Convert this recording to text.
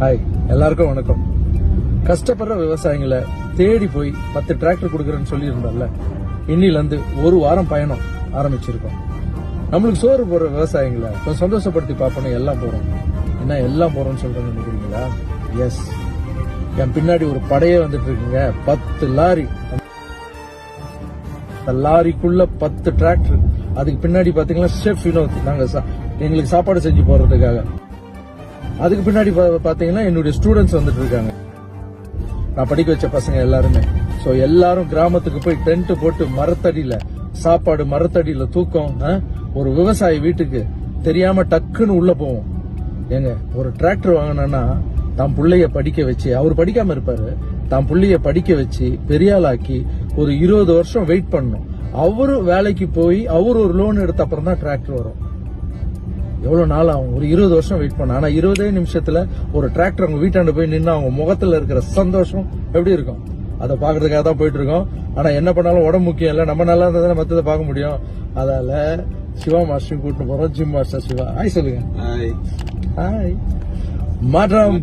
Hi எல்லாருக்கும் வணக்கம். கஷ்டப்படுற விவசாயிகளை தேடி போய் பத்து டிராக்டர் கொடுக்குறேன்னு சொல்லியிருந்தோம்ல இன்னிலேருந்து ஒரு வாரம் பயணம் ஆரம்பிச்சிருக்கோம். நம்மளுக்கு சோறு போடுற விவசாயிகளை கொஞ்சம் சந்தோஷப்படுத்தி பார்ப்போம் எல்லாம் போகிறோம் என்ன எல்லாம் போகிறோம்னு சொல்கிறேன்னு நினைக்கிறீங்களா? எஸ் என் பின்னாடி ஒரு படையே வந்துட்டு இருக்குங்க பத்து லாரி. அந்த லாரிக்குள்ள பத்து டிராக்டர் அதுக்கு பின்னாடி பாத்தீங்கன்னா ஷெஃப் வினோத் நாங்க எங்களுக்கு சாப்பாடு செஞ்சு போறதுக்காக. அதுக்கு பின்னாடி பாத்தீங்கன்னா என்னுடைய ஸ்டூடெண்ட்ஸ் வந்துட்டு இருக்காங்க. நான் படிக்க வச்ச பசங்க எல்லாருமே. ஸோ எல்லாரும் கிராமத்துக்கு போய் டென்ட் போட்டு மரத்தடியில சாப்பாடு மரத்தடியில தூக்கம் ஒரு விவசாயி வீட்டுக்கு தெரியாம டக்குன்னு உள்ள போவோம். ஏங்க ஒரு டிராக்டர் வாங்கினா தான் பிள்ளைய படிக்க வச்சு அவர் படிக்காம இருப்பாரு. தான் பிள்ளைய படிக்க வச்சு பெரியாளாக்கி ஒரு இருபது வருஷம் வெயிட் பண்ணும் அவரும் வேலைக்கு போய் அவர் ஒரு லோன் எடுத்த அப்புறம் தான் டிராக்டர் வரும். எவ்வளவு நாள் ஆகும் ஒரு இருபது வருஷம் வெயிட் பண்ண. ஆனா இருபதே நிமிஷத்துல ஒரு டிராக்டர் அவங்க வீட்டாண்ட போய் நின்று அவங்க முகத்துல இருக்கிற சந்தோஷம் எப்படி இருக்கும்? அதை பாக்குறதுக்காக தான் போயிட்டு இருக்கோம். ஆனா என்ன பண்ணாலும் உடம்பு முக்கியம் இல்ல. நம்ம நல்லா இருந்தா தானே மத்ததை பார்க்க முடியும். அதால சிவா மாஸ்டர் கூட்டிட்டு போறோம். Gym master Siva. ஹாய் சொல்லுங்க. ஹாய் ஹாய் மாற்றம்.